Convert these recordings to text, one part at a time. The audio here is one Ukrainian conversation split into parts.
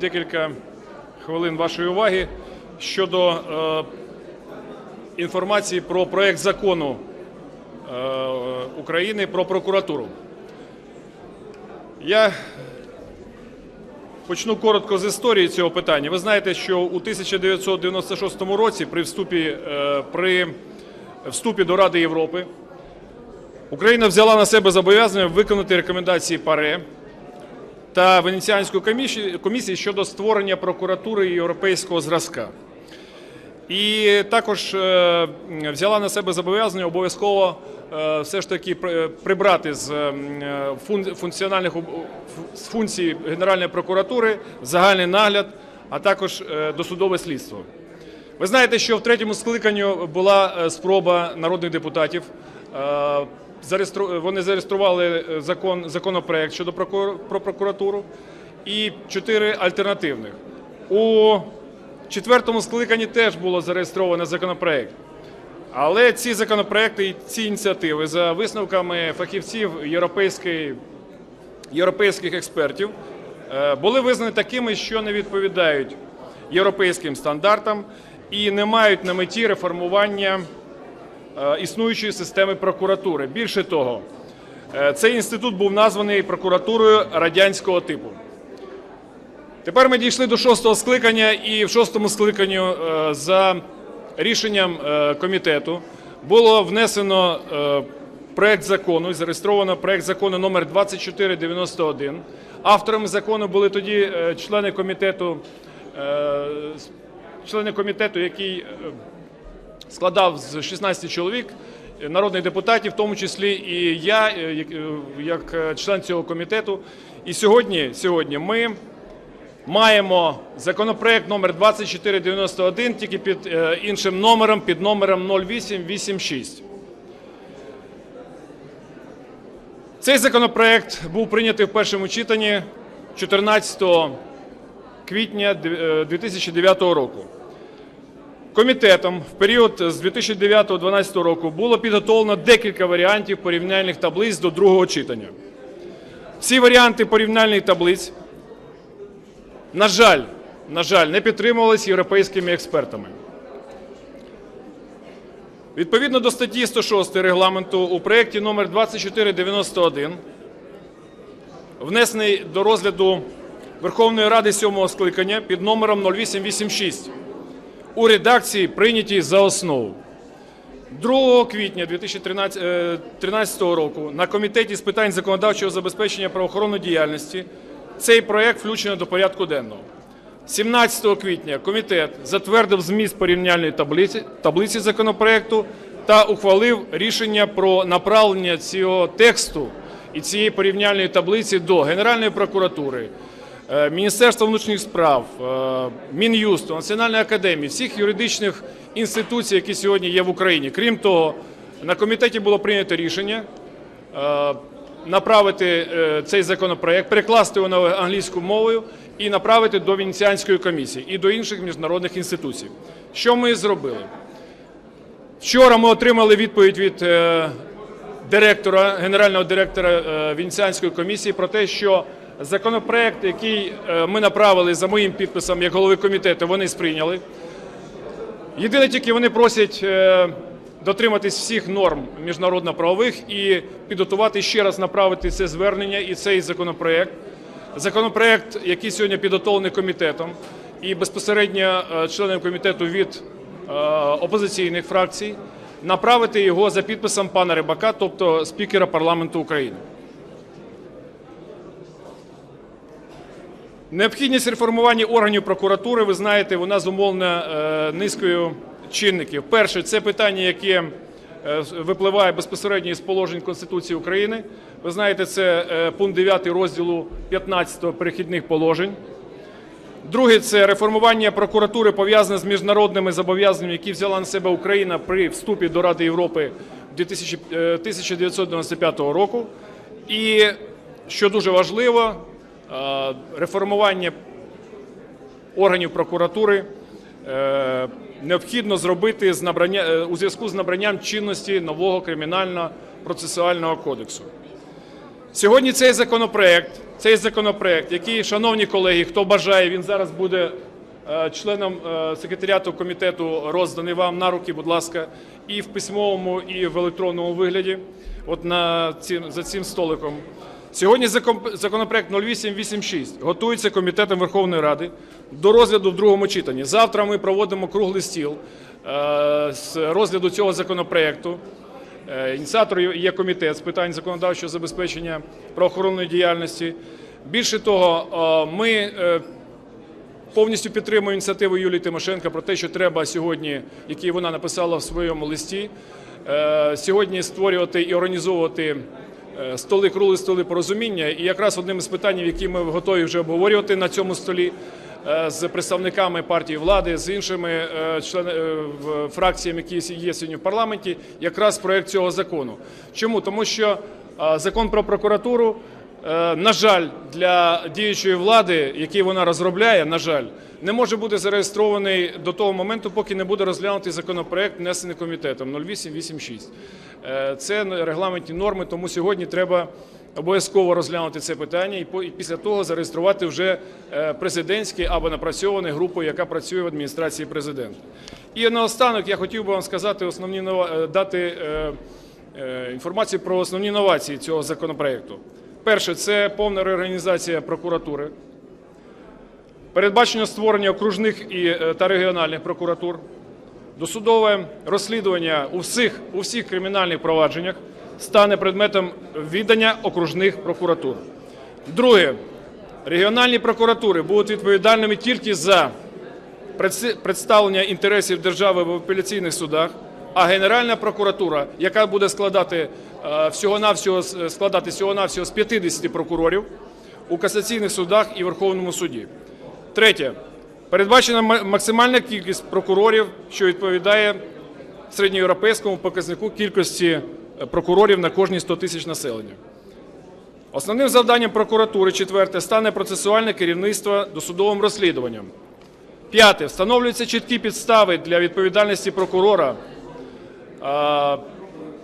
декілька хвилин вашої уваги щодо е, інформації про проект закону е, України про прокуратуру. Я почну коротко з історії цього питання. Ви знаєте, що у 1996 році при вступі, е, при вступі до Ради Європи Україна взяла на себе зобов'язання виконати рекомендації ПАРЕ та Венеціанської комісії, щодо створення прокуратури європейського зразка. І також е, взяла на себе зобов'язання обов'язково е, все ж таки прибрати з е, функціональних з функцій Генеральної прокуратури загальний нагляд, а також досудове слідство. Ви знаєте, що в третьому скликанні була спроба народних депутатів. Вони зареєстрували е, закон, законопроект щодо про прокуратуру і чотири альтернативних. У четвертому скликанні теж було зареєстровано законопроект. Але ці законопроекти і ці ініціативи за висновками фахівців європейських експертів е, були визнані такими, що не відповідають європейським стандартам і не мають на меті реформування існуючої системи прокуратури. Більше того, е, цей інститут був названий прокуратурою радянського типу. Тепер ми дійшли до шостого скликання, і в шостому скликанню е, за рішенням е, комітету було внесено е, проект закону, зареєстровано проект закону номер 2491. Авторами закону були тоді е, члени комітету, е, члени комітету, який е, складав з 16 чоловік е, народних депутатів, в тому числі і я, е, як- е, член цього комітету. І сьогодні, сьогодні ми маємо законопроект номер 2491, тільки під іншим номером, під номером 0886. Цей законопроект був прийнятий в першому читанні 14 квітня е, 2009 року. Комітетом в період з 2009-2012 року було підготовлено декілька варіантів порівняльних таблиць до другого читання. Ці варіанти порівняльних таблиць, на жаль, на жаль, не підтримувалися європейськими експертами. Відповідно до статті 106 регламенту у проєкті номер 2491, внесений до розгляду Верховної Ради сьомого скликання під номером 0886 у редакції прийнятій за основу. 2 квітня 2013 року на Комітеті з питань законодавчого забезпечення правоохоронної діяльності цей проект включено до порядку денного. 17 квітня комітет затвердив зміст порівняльної таблиці, таблиці законопроекту та ухвалив рішення про направлення цього тексту і цієї порівняльної таблиці до Генеральної прокуратури, е, Міністерства внутрішніх справ, е, Мін'юсту, Національної академії, всіх юридичних інституцій, які сьогодні є в Україні. Крім того, на комітеті було прийнято рішення е, направити е, цей законопроект, перекласти його на англійську мовою і направити до Венеціанської комісії і до інших міжнародних інституцій. Що ми зробили? Вчора ми отримали відповідь від е, директора, генерального директора е, Венеціанської комісії про те, що законопроект, який е, ми направили за моїм підписом як голови комітету, вони сприйняли. Єдине тільки вони просять е, дотриматись всіх норм міжнародно-правових і підготувати ще раз направити це звернення і цей законопроект. Законопроект, який сьогодні підготовлений комітетом, і безпосередньо е, комітету від опозиційних фракцій, направити його за підписом пана Рибака, тобто спікера парламенту України. Необхідність реформування органів прокуратури, ви знаєте, вона зумовлена е, низкою чинників. Перше, це питання, яке е, випливає безпосередньо із положень Конституції України. Ви знаєте, це е, пункт 9 розділу 15 перехідних положень. Друге, це реформування прокуратури пов'язане з міжнародними зобов'язаннями, які взяла на себе Україна при вступі до Ради Європи 2000 е, 1995 року. І що дуже важливо, реформування органів прокуратури е, необхідно зробити з набрання, е, у зв'язку з набранням чинності нового кримінально-процесуального кодексу. Сьогодні цей законопроект, цей законопроект, який, шановні колеги, хто бажає, він зараз буде е, членом е, секретаріату комітету розданий вам на руки, будь ласка, і в письмовому, і в електронному вигляді, от на цим, за цим столиком. Сьогодні закон- законопроект 0886 готується Комітетом Верховної Ради до розгляду в другому читанні. Завтра ми проводимо круглий стіл е, з розгляду цього законопроекту. Е, Ініціатором є комітет з питань законодавчого забезпечення правоохоронної діяльності. Більше того, е, ми повністю підтримуємо ініціативу Юлії Тимошенко про те, що треба сьогодні, який вона написала в своєму листі, сьогодні створювати і організовувати столи, круглі столи порозуміння. І якраз одним із питань, які ми готові вже обговорювати на цьому столі е, з представниками партії влади, з іншими е, е, фракціями, які є сьогодні в парламенті, якраз проект цього закону. Чому? Тому що е, закон про прокуратуру. Е, На жаль, для діючої влади, який вона розробляє, на жаль, не може бути зареєстрований до того моменту, поки не буде розглянутий законопроект, внесений комітетом 0886. Е, Це регламентні норми, тому сьогодні треба обов'язково розглянути це питання і після того зареєструвати вже е, президентський або напрацьований групою, яка працює в адміністрації президента. І наостанок я хотів би вам сказати основні дати інформацію про основні новації цього законопроекту. Перше, це повна реорганізація прокуратури. Передбачено створення окружних е, та регіональних прокуратур. Досудове розслідування у всіх, у всіх кримінальних провадженнях стане предметом віддання окружних прокуратур. Друге, регіональні прокуратури будуть відповідальними тільки за представлення інтересів держави в апеляційних судах, а Генеральна прокуратура, яка буде складати всього-навсього складати всього-навсього з 50 прокурорів у касаційних судах і Верховному суді. Третє. Передбачена максимальна кількість прокурорів, що відповідає середньоєвропейському показнику кількості е, прокурорів на кожні 100 тисяч населення. Основним завданням прокуратури, четверте, стане процесуальне керівництво досудовим розслідуванням. П'яте. Встановлюються чіткі підстави для відповідальності прокурора.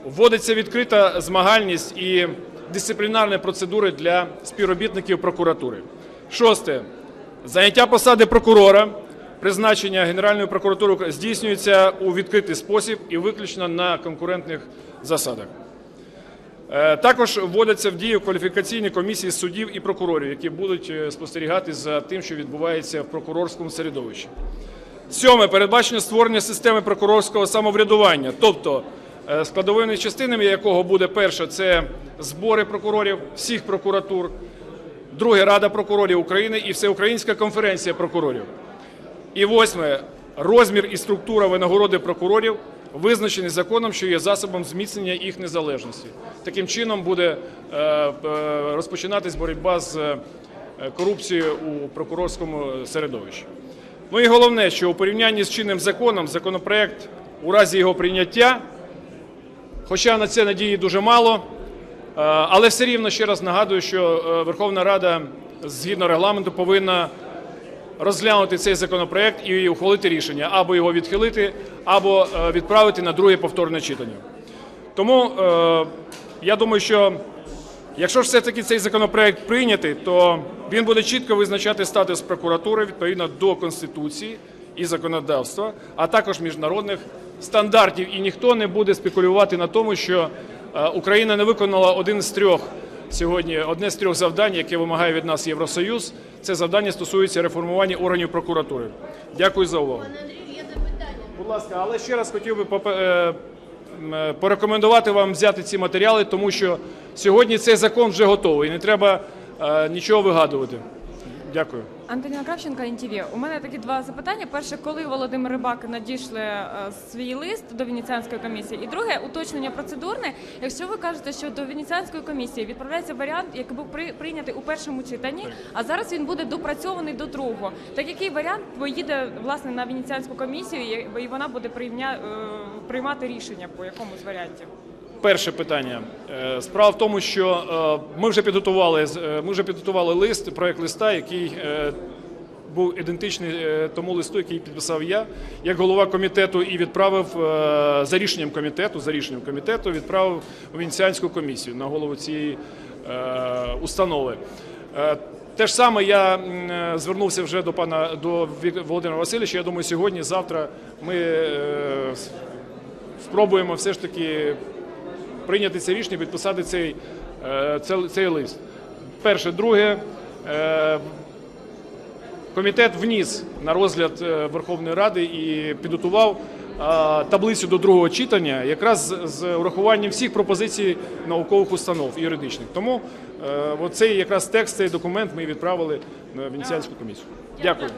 Вводиться відкрита змагальність і дисциплінарні процедури для співробітників прокуратури. Шосте. Заняття посади прокурора, призначення Генеральної прокуратури здійснюється у відкритий спосіб і виключно на конкурентних засадах. Е, Також вводяться в дію кваліфікаційні комісії суддів і прокурорів, які будуть е, спостерігати за тим, що відбувається в прокурорському середовищі. Сьоме передбачено створення системи прокурорського самоврядування, тобто складовими частинами якого буде перше це збори прокурорів всіх прокуратур, друге Рада прокурорів України і Всеукраїнська конференція прокурорів. І восьме розмір і структура винагороди прокурорів визначений законом, що є засобом зміцнення їх незалежності. Таким чином буде е, е, розпочинатись боротьба з е, корупцією у прокурорському середовищі. Ну і головне, що у порівнянні з чинним законом законопроект у разі його прийняття, хоча на це надії дуже мало, е, але все рівно ще раз нагадую, що е, Верховна Рада згідно регламенту повинна розглянути цей законопроект і ухвалити рішення або його відхилити, або е, відправити на друге повторне читання. Тому я думаю, що якщо ж все-таки цей законопроект прийнятий, то він буде чітко визначати статус прокуратури відповідно до Конституції і законодавства, а також міжнародних стандартів. І ніхто не буде спекулювати на тому, що е, Україна не виконала один з трьох сьогодні, одне з трьох завдань, яке вимагає від нас Євросоюз. Це завдання стосується реформування органів прокуратури. Дякую за увагу. Будь ласка, але ще раз хотів би е, е, порекомендувати вам взяти ці матеріали, тому що сьогодні цей закон вже готовий. Не треба нічого вигадувати. Дякую. Антоніна Кравченка, НТВ. У мене такі два запитання. Перше, коли Володимир Рибак надійшли е, свій лист до Венеціанської комісії? І друге, уточнення процедурне. Якщо ви кажете, що до Венеціанської комісії відправляється варіант, який був при- прийнятий у першому читанні, а зараз він буде допрацьований до другого. Так який варіант поїде власне на Венеціанську комісію і- вона буде е, приймати рішення по якому з варіантів? Перше питання. Е, Справа в тому, що е, ми вже підготували е, ми вже підготували лист, проект листа, який був ідентичний тому листу, який підписав я як голова комітету, і відправив за рішенням комітету. За рішенням комітету відправив у Венеціанську комісію на голову цієї установи. Те ж саме я звернувся вже до пана до Володимира Васильовича. Я думаю, сьогодні, завтра ми спробуємо все ж таки прийняти це рішення, підписати цей, е, цей, цей лист. Перше, друге, е, комітет вніс на розгляд е, Верховної Ради і підготував таблицю до другого читання, якраз з- урахуванням всіх пропозицій наукових установ і юридичних. Тому оцей якраз текст, цей документ ми відправили на Венеціанську комісію. Дякую.